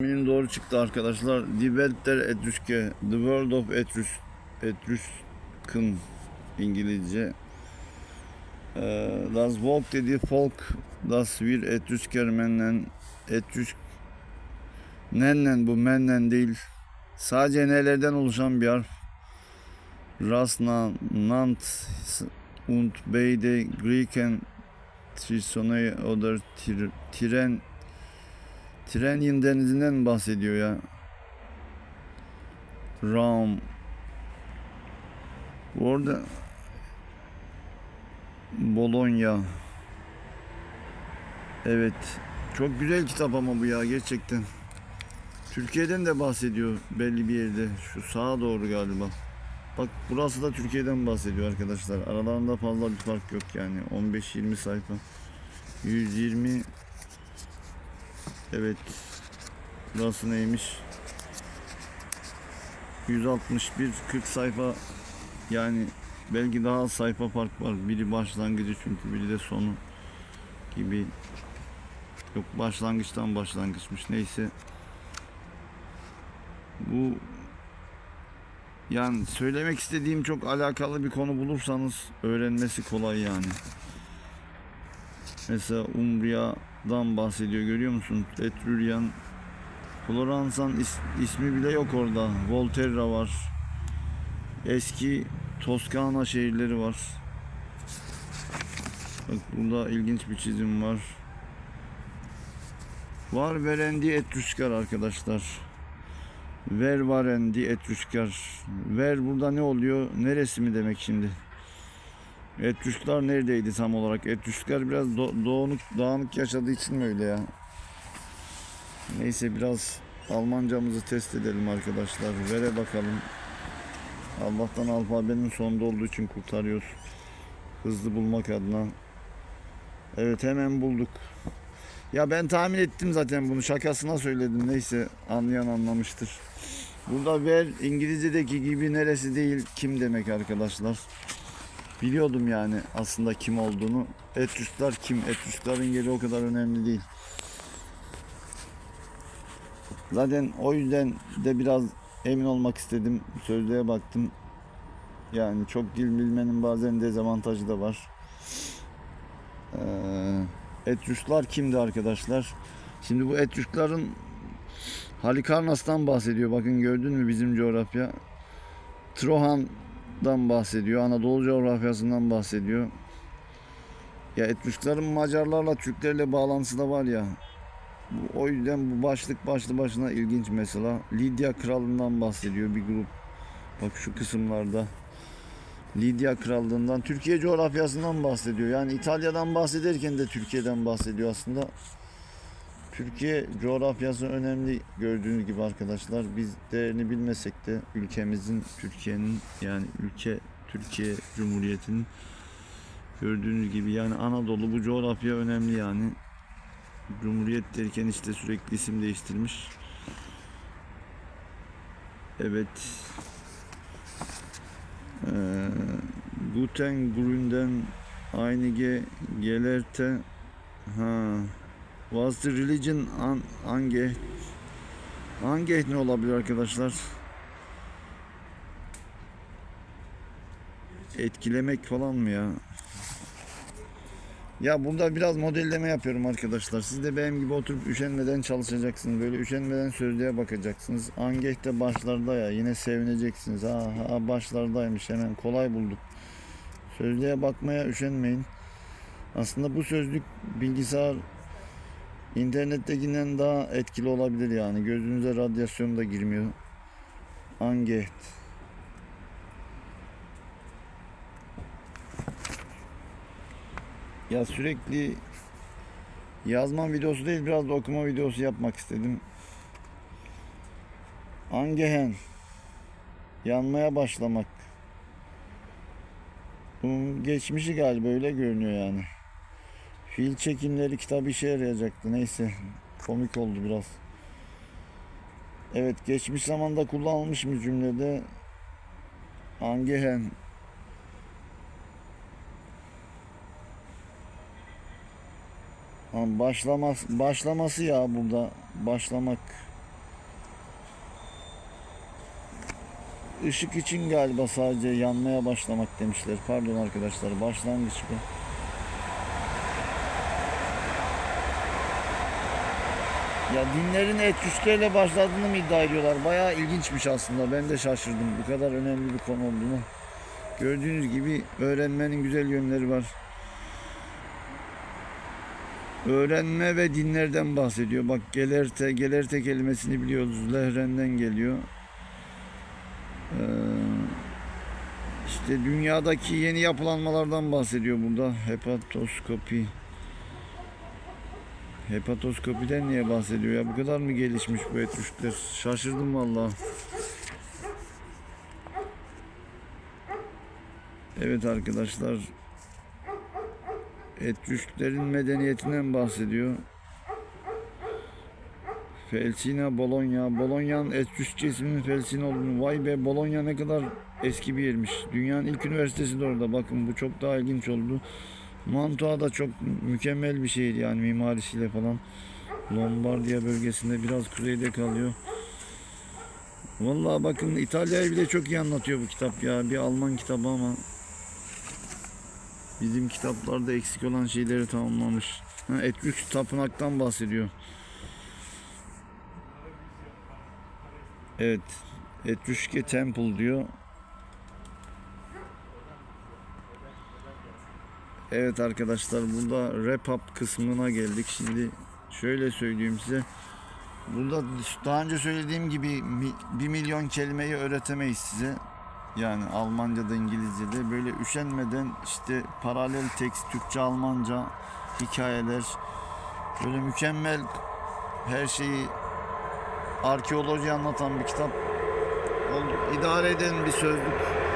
Benim doğru çıktı arkadaşlar. Die Welt. The World of Etrus Etrusken İngilizce. Ee, das Volk dediği folk das wir Etrusker mennen Etrusk Nennen bu mennen değil. Sadece nelerden oluşan bir harf. Rasna, Nant und beide Griechen Trisonei oder Tir- Tiren Tirenyin denizinden bahsediyor ya? Ram. Bu arada Bologna. Evet. Çok güzel kitap ama bu ya gerçekten. Türkiye'den de bahsediyor belli bir yerde. Şu sağa doğru galiba. Bak burası da Türkiye'den bahsediyor arkadaşlar. Aralarında fazla bir fark yok yani. 15-20 sayfa. 120 Evet. Burası neymiş? 161 40 sayfa yani belki daha az sayfa fark var. Biri başlangıcı çünkü biri de sonu gibi. Yok başlangıçtan başlangıçmış. Neyse. Bu yani söylemek istediğim çok alakalı bir konu bulursanız öğrenmesi kolay yani. Mesela Umbria'dan bahsediyor görüyor musun? Etrurian Floransa'nın is- ismi bile yok orada. Volterra var. Eski Toskana şehirleri var. Bak burada ilginç bir çizim var. Var verendi Etrüskar arkadaşlar. Ver varendi Etrüskar. Ver burada ne oluyor? Neresi mi demek şimdi? Etrüskler neredeydi tam olarak? Etrüskler biraz do- doğunuk, dağınık yaşadığı için mi öyle ya? Neyse biraz Almancamızı test edelim arkadaşlar. Vere bakalım. Allah'tan alfabenin sonunda olduğu için kurtarıyoruz. Hızlı bulmak adına. Evet hemen bulduk. Ya ben tahmin ettim zaten bunu şakasına söyledim. Neyse anlayan anlamıştır. Burada ver İngilizce'deki gibi neresi değil kim demek arkadaşlar. Biliyordum yani aslında kim olduğunu. Etrüskler kim? Etrüsklerin yeri o kadar önemli değil. Zaten o yüzden de biraz emin olmak istedim. Sözlüğe baktım. Yani çok dil bilmenin bazen dezavantajı da var. Ee, kimdi arkadaşlar? Şimdi bu Etrüsklerin Halikarnas'tan bahsediyor. Bakın gördün mü bizim coğrafya? Trohan'dan bahsediyor. Anadolu coğrafyasından bahsediyor. Ya Etrüsklerin Macarlarla Türklerle bağlantısı da var ya. O yüzden bu başlık başlı başına ilginç mesela. Lidya Krallığından bahsediyor bir grup. Bak şu kısımlarda. Lidya Krallığından, Türkiye coğrafyasından bahsediyor. Yani İtalya'dan bahsederken de Türkiye'den bahsediyor aslında. Türkiye coğrafyası önemli gördüğünüz gibi arkadaşlar. Biz değerini bilmesek de ülkemizin, Türkiye'nin yani ülke Türkiye Cumhuriyeti'nin gördüğünüz gibi yani Anadolu bu coğrafya önemli yani. Cumhuriyet derken işte sürekli isim değiştirmiş. Evet. Ee, Guten Gründen einige Gelerte ha Was the religion an, ange Ange ne olabilir arkadaşlar? Etkilemek falan mı ya? Ya burada biraz modelleme yapıyorum arkadaşlar. Siz de benim gibi oturup üşenmeden çalışacaksınız. Böyle üşenmeden sözlüğe bakacaksınız. Angeh de başlarda ya. Yine sevineceksiniz. Ha, ha başlardaymış hemen kolay bulduk. Sözlüğe bakmaya üşenmeyin. Aslında bu sözlük bilgisayar internettekinden daha etkili olabilir yani. Gözünüze radyasyon da girmiyor. Angeht. Ya sürekli yazma videosu değil biraz da okuma videosu yapmak istedim. Angehen yanmaya başlamak. Bunun geçmişi galiba öyle görünüyor yani. Fiil çekimleri kitabı işe yarayacaktı. Neyse komik oldu biraz. Evet geçmiş zamanda kullanılmış bir cümlede angehen başlaması başlaması ya burada başlamak Işık için galiba sadece yanmaya başlamak demişler. Pardon arkadaşlar başlangıç bu. Ya dinlerin etrüskeyle başladığını mı iddia ediyorlar? Bayağı ilginçmiş aslında. Ben de şaşırdım bu kadar önemli bir konu olduğunu. Gördüğünüz gibi öğrenmenin güzel yönleri var. Öğrenme ve dinlerden bahsediyor. Bak gelerte, gelerte kelimesini biliyoruz. Lehrenden geliyor. Ee, işte dünyadaki yeni yapılanmalardan bahsediyor burada. Hepatoskopi. Hepatoskopiden niye bahsediyor ya? Bu kadar mı gelişmiş bu etrüskler? Şaşırdım vallahi. Evet arkadaşlar. Etrüsklerin medeniyetinden bahsediyor. Felsina Bologna. Bologna'nın Etrüskçe isminin Felsina olduğunu. Vay be Bologna ne kadar eski bir yermiş. Dünyanın ilk üniversitesi de orada. Bakın bu çok daha ilginç oldu. Mantua da çok mükemmel bir şehir yani mimarisiyle falan. Lombardiya bölgesinde biraz kuzeyde kalıyor. Vallahi bakın İtalya'yı bile çok iyi anlatıyor bu kitap ya. Bir Alman kitabı ama bizim kitaplarda eksik olan şeyleri tamamlamış. Ha, Etrüsk tapınaktan bahsediyor. Evet. Etrüske Temple diyor. Evet arkadaşlar burada wrap up kısmına geldik. Şimdi şöyle söyleyeyim size. Burada daha önce söylediğim gibi 1 milyon kelimeyi öğretemeyiz size. Yani Almanca'da, İngilizce'de böyle üşenmeden işte paralel tekst, Türkçe, Almanca hikayeler böyle mükemmel her şeyi arkeoloji anlatan bir kitap. İdare eden bir sözlük.